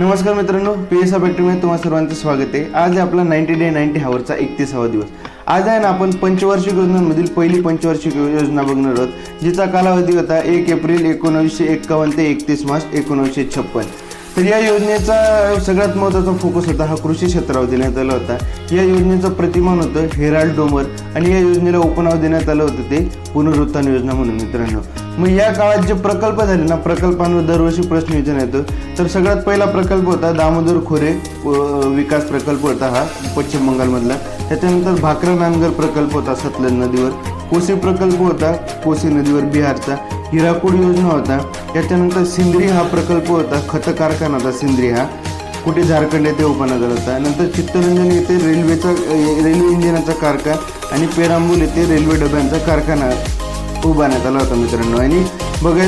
नमस्कार मित्रांनो P S फॅक्टरीमध्ये तुम्हा सर्वांचं स्वागत आहे. आज आहे आपला नाईन्टी डे नाईन्टी हावरचा एकतीसावा दिवस. आज आहे ना आपण पंचवार्षिक योजनांमधील पहिली पंचवार्षिक योजना बघणार आहोत जिचा कालावधी होता एक एप्रिल एकोणीसशे एक्कावन्न ते एकतीस मार्च एकोणीसशे छप्पन. तर या योजनेचा सगळ्यात महत्त्वाचा फोकस होता हा कृषी क्षेत्रावर देण्यात आला होता. या योजनेचं प्रतिमान होतं हेराल्ड डोमर आणि या योजनेला उपनाव देण्यात आलं होतं ते पुनरुत्थान योजना म्हणून मित्रांनो. मग या काळात जे प्रकल्प झाले ना प्रकल्पांवर दरवर्षी प्रश्न विचारण्यात येतो. तर सगळ्यात पहिला प्रकल्प होता दामोदर खोरे विकास प्रकल्प होता हा पश्चिम बंगालमधला. त्याच्यानंतर भाकरा नानगर प्रकल्प होता सतलज नदीवर. कोसी प्रकल्प होता कोसी नदीवर बिहारचा. हिराकूड योजना होता. त्याच्यानंतर सिंद्री हा प्रकल्प होता खत कारखाना होता सिंद्री हा. कुठे झारखंड येथे उपनगर होता. नंतर चित्तरंजन येथे रेल्वेचा रेल्वे इंजिनाचा कारखाना आणि पेरांबूल येथे रेल्वे डब्यांचा कारखाना. उभारण्यात आला होता मित्रांनो. आणि बघायला